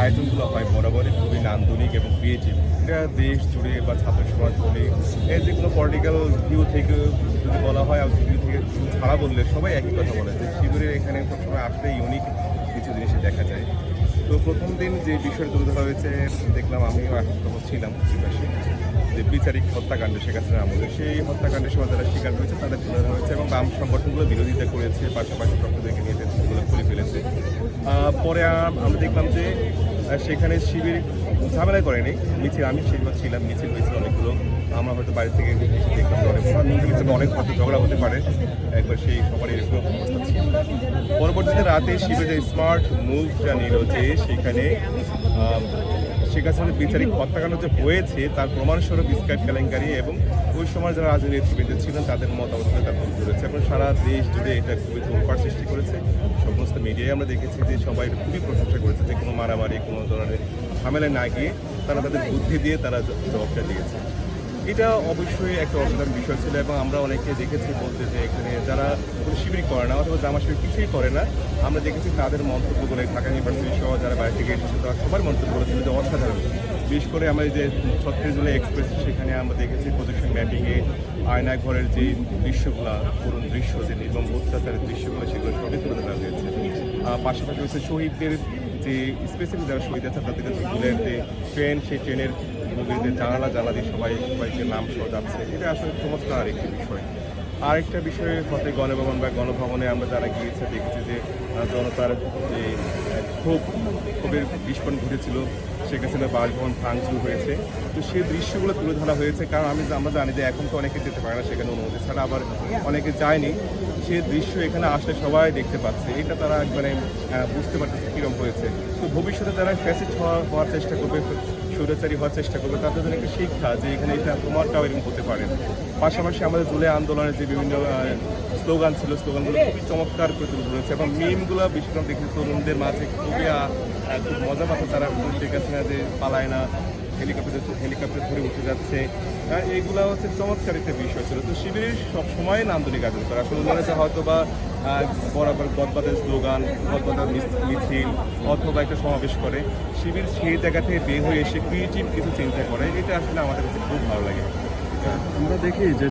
আয়োজনগুলো হয় বরাবরই খুবই নান্দনিক এবং ক্রিয়েটিভ এটা দেশ জুড়ে বা ছাত্র সমাজ বলে এই যে কোনো পলিটিক্যাল ভিউ থেকে যদি বলা হয়, আর ভিউ থেকে ছাড়া বললে সবাই একই কথা বলে যে শিবিরের এখানে সবসময় আসলে ইউনিক কিছু জিনিস দেখা যায়। তো প্রথম দিন যে বিষয়টা তুলে ধরা হয়েছে, দেখলাম আমিও একত্র ছিলাম পাশে যে বিচারিক হত্যাকাণ্ড, শেখ হাসিনার আমলে। সেই হত্যাকাণ্ডের সময় যারা শিকার হয়েছে, তাদের তুলে ধরা হয়েছে এবং বাম সংগঠনগুলো বিরোধিতা করেছে, পাশাপাশি ডক্টরদেরকে নিয়ে সেগুলো খুলে ফেলেছে। পরে আম- আমরা দেখলাম যে সেখানে শিবির ঝামেলায় করেনি। মিছিল, আমি সেবার ছিলাম, মিছিল হয়েছিল অনেকগুলো। আমরা হয়তো বাড়ি থেকে দেখলাম অনেক অনেক হয়তো ঝগড়া হতে পারে। একবার সেই সবারই পরবর্তীতে রাতে শিবির যে স্মার্ট মুভটা নিল যে সেখানে শেখ হাসিনার বিচারিক হত্যাকাণ্ড যে হয়েছে, তার প্রমাণস্বরূপ স্কাইপ কেলেঙ্কারি এবং ওই সময় যারা রাজনীতিবিদ ছিলেন, তাদের মতামত তার ভুল করেছে এবং সারা দেশ জুড়ে এটা খুবই তোলপাড় সৃষ্টি করেছে। সমস্ত মিডিয়ায় আমরা দেখেছি যে সবাই খুবই প্রশংসা করেছে যে কোনো মারামারি, কোনো ধরনের ঝামেলায় না গিয়ে তারা তাদের বুদ্ধি দিয়ে তারা জবাবটা দিয়েছে। এটা অবশ্যই একটা অসাধারণ বিষয় ছিল এবং আমরা অনেকে দেখেছি বলতে যে এখানে যারা কোনো শিবির করে না অথবা জামা শিবির কিছুই করে না, আমরা দেখেছি তাদের মন্তব্যগুলো ঢাকা ইউনিভার্সিটি সহ যারা বাইরে থেকে এসেছে, তারা সবার মন্তব্য করেছিল যে অসাধারণ। বিশেষ করে আমরা যে ছত্রিশ জুলাই এক্সপ্রেস সেখানে আমরা দেখেছি প্রজেকশন ম্যাপিংয়ে আয়না ঘরের যে দৃশ্যগুলো, পুরনো দৃশ্য যে নির্মম অত্যাচারের দৃশ্যগুলো, সেগুলো সবই তুলে ধরা হয়েছে। পাশাপাশি হচ্ছে শহীদদের যে স্পেসিফিক যারা শহীদ আছে, তাদের কাছে যে ট্রেন সেই ট্রেনের বগিতে জানালা দিয়ে সবাই, সবাইকে নাম সহ যাচ্ছে এটা আসলে চমৎকার আরেকটি বিষয়। আরেকটা বিষয় হতে গণভবন বা গণভবনে আমরা যারা গিয়েছে, দেখেছি যে জনতার যে ক্ষোভ, ক্ষোভের বিস্ফোরণ ঘটেছিল হাসিনা বাসভবন ভাঙচুর হয়েছে। তো সেই দৃশ্যগুলো তুলে ধরা হয়েছে, কারণ আমি আমরা জানি যে এখন তো অনেকে যেতে পারে না সেখানে অনুমতি ছাড়া, আবার অনেকে যায়নি। সেই দৃশ্য এখানে আসলে সবাই দেখতে পাচ্ছে। এটা তারা একবারে বুঝতে পারতেছে কীরকম হয়েছে। তো ভবিষ্যতে তারা হওয়ার হওয়ার চেষ্টা করবে স্বৈরাচারী হওয়ার চেষ্টা করবে তাদের জন্য একটা শিক্ষা যে এখানে এটা তোমারটাও এরকম হতে পারে। পাশাপাশি আমাদের জুলাই আন্দোলনের যে বিভিন্ন স্লোগান ছিল, স্লোগানগুলো খুবই চমৎকার করে তুলে ধরেছে এবং মিমগুলো বিশেষ দেখে তরুণদের মাঝে খুবই খুব মজা পাচ্ছে তারা শেখ হাসিনা যে পালায় না হেলিকপ্টার হেলিকপ্টার ধরে উঠে যাচ্ছে। হ্যাঁ, এইগুলো হচ্ছে চমৎকার একটা বিষয় ছিল। তো শিবিরের সব সময় নান্দনিক আয়োজন করে। আসলে মনে যে হয়তো বা বরাবর গদবাদের স্লোগান গদবাদের মিছ- মিছিল অথবা একটা সমাবেশ করে। শিবির সেই জায়গা থেকে বের হয়ে এসে ক্রিয়েটিভ কিছু চিন্তা করে। এটা আসলে আমাদের কাছে খুব ভালো লাগে। আমরা দেখি যে